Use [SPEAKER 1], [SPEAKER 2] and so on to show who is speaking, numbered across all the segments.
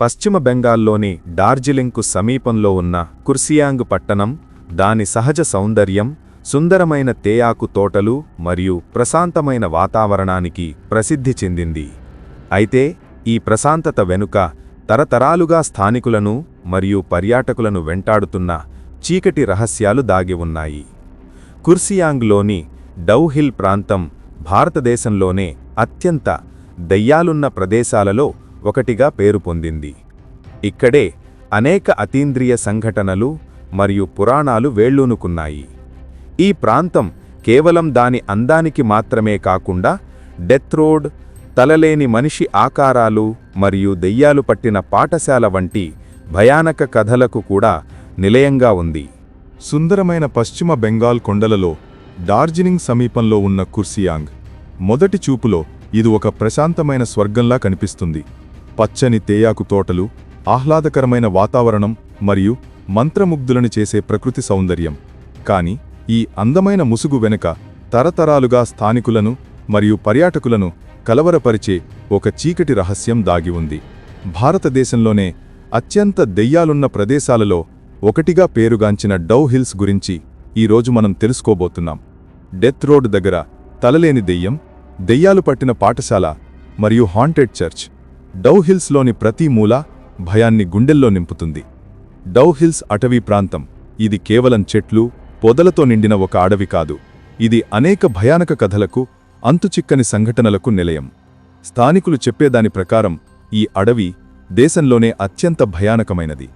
[SPEAKER 1] పశ్చిమ బెంగాల్లోని డార్జిలింగ్కు సమీపంలో ఉన్న కుర్సియాంగ్ పట్టణం దాని సహజ సౌందర్యం సుందరమైన తేయాకు తోటలు మరియు ప్రశాంతమైన వాతావరణానికి ప్రసిద్ధి చెందింది. అయితే ఈ ప్రశాంతత వెనుక తరతరాలుగా స్థానికులను మరియు పర్యాటకులను వెంటాడుతున్న చీకటి రహస్యాలు దాగి ఉన్నాయి. కుర్సియాంగ్లోని డౌహిల్ ప్రాంతం భారతదేశంలోనే అత్యంత దయ్యాలున్న ప్రదేశాలలో ఒకటిగా పేరు పొందింది. ఇక్కడే అనేక అతీంద్రియ సంఘటనలు మరియు పురాణాలు వేళ్ళూనుకున్నాయి ఈ ప్రాంతం కేవలం దాని అందానికి మాత్రమే కాకుండా డెత్ రోడ్ తలలేని మనిషి ఆకారాలు మరియు దెయ్యాలు పట్టిన పాఠశాల వంటి భయానక కథలకు కూడా నిలయంగా ఉంది.
[SPEAKER 2] సుందరమైన పశ్చిమ బెంగాల్ కొండలలో డార్జిలింగ్ సమీపంలో ఉన్న కుర్సియాంగ్ మొదటి చూపులో ఇది ఒక ప్రశాంతమైన స్వర్గంలా కనిపిస్తుంది. పచ్చని తేయాకు తోటలు ఆహ్లాదకరమైన వాతావరణం మరియు మంత్రముగ్ధులను చేసే ప్రకృతి సౌందర్యం. కాని ఈ అందమైన ముసుగు వెనుక తరతరాలుగా స్థానికులను మరియు పర్యాటకులను కలవరపరిచే ఒక చీకటి రహస్యం దాగి ఉంది. భారతదేశంలోనే అత్యంత దెయ్యాలున్న ప్రదేశాలలో ఒకటిగా పేరుగాంచిన డౌ హిల్స్ గురించి ఈరోజు మనం తెలుసుకోబోతున్నాం. డెత్ రోడ్ దగ్గర తలలేని దెయ్యం దెయ్యాలు పట్టిన పాఠశాల మరియు హాంటెడ్ చర్చ్. డౌ హిల్స్లోని ప్రతి మూల భయాన్ని గుండెల్లో నింపుతుంది. డౌ హిల్స్ అటవీ ప్రాంతం. ఇది కేవలం చెట్లు పొదలతో నిండిన ఒక అడవి కాదు. ఇది అనేక భయానక కథలకు అంతుచిక్కని సంఘటనలకు నిలయం. స్థానికులు చెప్పేదాని ప్రకారం ఈ అడవి దేశంలోనే అత్యంత భయానకమైనది.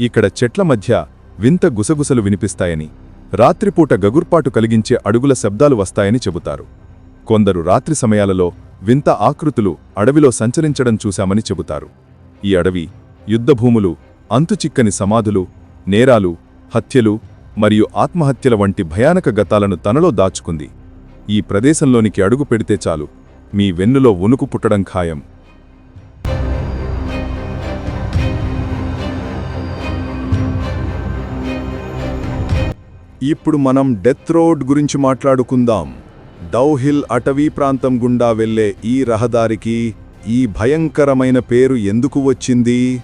[SPEAKER 2] ఇక్కడ చెట్ల మధ్య వింత గుసగుసలు వినిపిస్తాయని రాత్రిపూట గగుర్పాటు కలిగించే అడుగుల శబ్దాలు వస్తాయని చెబుతారు. కొందరు రాత్రి సమయాలలో వింత ఆకృతులు అడవిలో సంచరించడం చూశామని చెబుతారు. ఈ అడవి యుద్ధభూములు అంతుచిక్కని సమాధులు నేరాలు హత్యలు మరియు ఆత్మహత్యల వంటి భయానక గతాలను తనలో దాచుకుంది. ఈ ప్రదేశంలోనికి అడుగు పెడితే చాలు. మీ వెన్నులో వణుకు పుట్టడం ఖాయం. ఇప్పుడు మనం డెత్ రోడ్ గురించి మాట్లాడుకుందాం. డౌహిల్ అటవీ ప్రాంతం గుండా వెళ్ళే ఈ రహదారికి ఈ భయంకరమైన పేరు ఎందుకు వచ్చింది?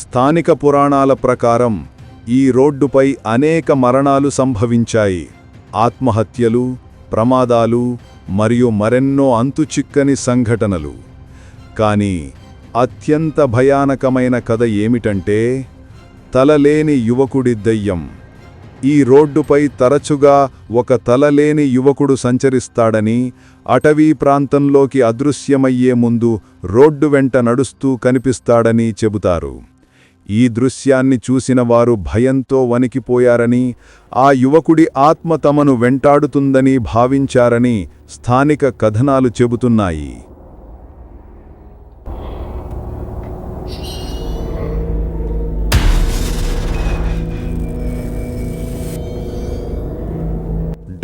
[SPEAKER 2] స్థానిక పురాణాల ప్రకారం ఈ రోడ్డుపై అనేక మరణాలు సంభవించాయి. ఆత్మహత్యలు ప్రమాదాలు మరియు మరెన్నో అంతుచిక్కని సంఘటనలు. కానీ అత్యంత భయానకమైన కథ ఏమిటంటే తలలేని యువకుడి దయ్యం. ఈ రోడ్డుపై తరచుగా ఒక తలలేని యువకుడు సంచరిస్తాడని అటవీ ప్రాంతంలోకి అదృశ్యమయ్యే ముందు రోడ్డు వెంట నడుస్తూ కనిపిస్తాడని చెబుతారు. ఈ దృశ్యాన్ని చూసిన వారు భయంతో వణికిపోయారని ఆ యువకుడి ఆత్మ తమను వెంటాడుతుందని భావించారని స్థానిక కథనాలు చెబుతున్నాయి.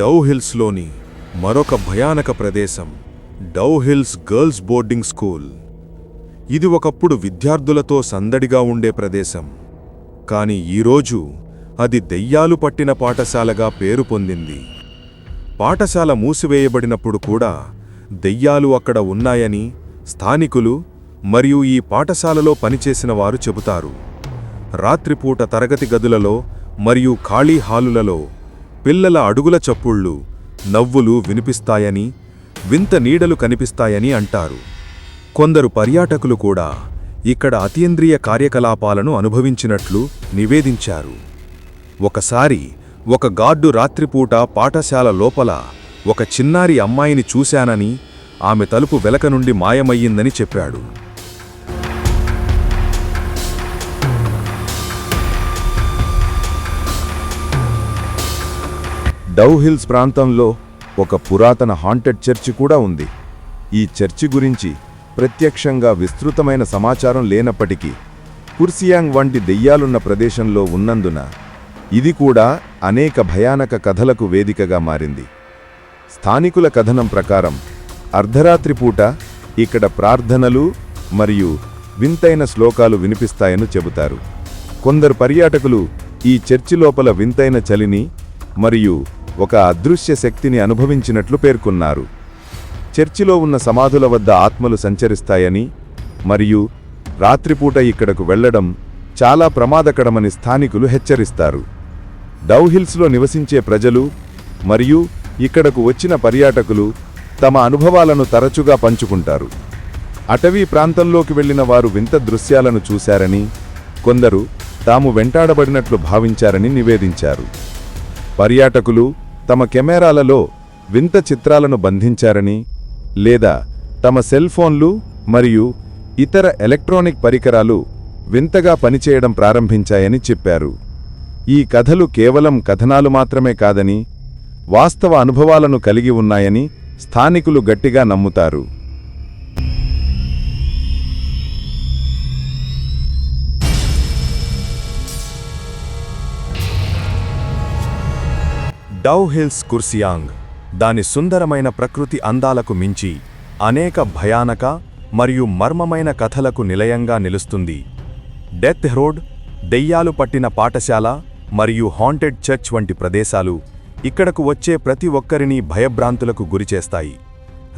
[SPEAKER 2] డౌ హిల్స్లోని మరొక భయానక ప్రదేశం Dow Hills girls boarding school. ఇది ఒకప్పుడు విద్యార్థులతో సందడిగా ఉండే ప్రదేశం. కాని ఈరోజు అది దెయ్యాలు పట్టిన పాఠశాలగా పేరు పొందింది. పాఠశాల మూసివేయబడినప్పుడు కూడా దెయ్యాలు అక్కడ ఉన్నాయని స్థానికులు మరియు ఈ పాఠశాలలో పనిచేసిన వారు చెబుతారు. రాత్రిపూట తరగతి గదులలో మరియు ఖాళీ హాలులలో పిల్లల అడుగుల చప్పుళ్ళు నవ్వులు వినిపిస్తాయని వింత నీడలు కనిపిస్తాయని అంటారు. కొందరు పర్యాటకులు కూడా ఇక్కడ అతీంద్రియ కార్యకలాపాలను అనుభవించినట్లు నివేదించారు. ఒకసారి ఒక గార్డు రాత్రిపూట పాఠశాల లోపల ఒక చిన్నారి అమ్మాయిని చూశానని ఆమె తలుపు వెలక నుండి మాయమయ్యిందని చెప్పాడు. డౌ హిల్స్ ప్రాంతంలో ఒక పురాతన హాంటెడ్ చర్చి కూడా ఉంది. ఈ చర్చి గురించి ప్రత్యక్షంగా విస్తృతమైన సమాచారం లేనప్పటికీ కుర్సియాంగ్ వంటి దెయ్యాలున్న ప్రదేశంలో ఉన్నందున ఇది కూడా అనేక భయానక కథలకు వేదికగా మారింది. స్థానికుల కథనం ప్రకారం అర్ధరాత్రి పూట ఇక్కడ ప్రార్థనలు మరియు వింతైన శ్లోకాలు వినిపిస్తాయని చెబుతారు. కొందరు పర్యాటకులు ఈ చర్చి లోపల వింతైన చలిని మరియు ఒక అదృశ్య శక్తిని అనుభవించినట్లు పేర్కొన్నారు. చర్చిలో ఉన్న సమాధుల వద్ద ఆత్మలు సంచరిస్తాయని మరియు
[SPEAKER 1] రాత్రిపూట ఇక్కడకు వెళ్ళడం చాలా ప్రమాదకరమని స్థానికులు హెచ్చరిస్తారు. డౌహిల్స్లో నివసించే ప్రజలు మరియు ఇక్కడకు వచ్చిన పర్యాటకులు తమ అనుభవాలను తరచుగా పంచుకుంటారు. అటవీ ప్రాంతంలోకి వెళ్ళిన వారు వింత దృశ్యాలను చూశారని కొందరు తాము వెంటాడబడినట్లు భావించారని నివేదించారు. పర్యాటకులు తమ కెమెరాలలో వింత చిత్రాలను బంధించారని లేదా తమ సెల్ ఫోన్లు మరియు ఇతర ఎలక్ట్రానిక్ పరికరాలు వింతగా పనిచేయడం ప్రారంభించాయని చెప్పారు. ఈ కథలు కేవలం కథనాలు మాత్రమే కాదని వాస్తవ అనుభవాలను కలిగి ఉన్నాయని స్థానికులు గట్టిగా నమ్ముతారు. డౌ హిల్స్ కుర్సియాంగ్ దాని సుందరమైన ప్రకృతి అందాలకు మించి అనేక భయానక మరియు మర్మమైన కథలకు నిలయంగా నిలుస్తుంది. డెత్ రోడ్ దెయ్యాలు పట్టిన పాఠశాల మరియు హాంటెడ్ చర్చ్ వంటి ప్రదేశాలు ఇక్కడకు వచ్చే ప్రతి ఒక్కరిని భయభ్రాంతులకు గురిచేస్తాయి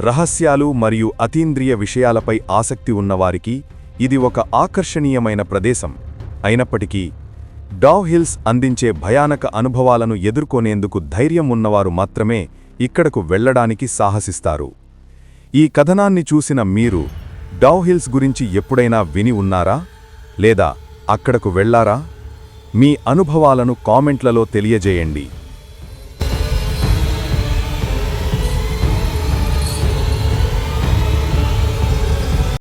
[SPEAKER 1] రహస్యాలు మరియు అతీంద్రియ విషయాలపై ఆసక్తి ఉన్నవారికి ఇది ఒక ఆకర్షణీయమైన ప్రదేశం. అయినప్పటికీ డావ్ హిల్స్ అందించే భయానక అనుభవాలను ఎదుర్కొనేందుకు ధైర్యం ఉన్నవారు మాత్రమే ఇక్కడకు వెళ్ళడానికి సాహసిస్తారు. ఈ కథనాన్ని చూసిన మీరు డావ్ హిల్స్ గురించి ఎప్పుడైనా విని ఉన్నారా? లేదా అక్కడకు వెళ్ళారా? మీ అనుభవాలను కామెంట్లలో తెలియజేయండి.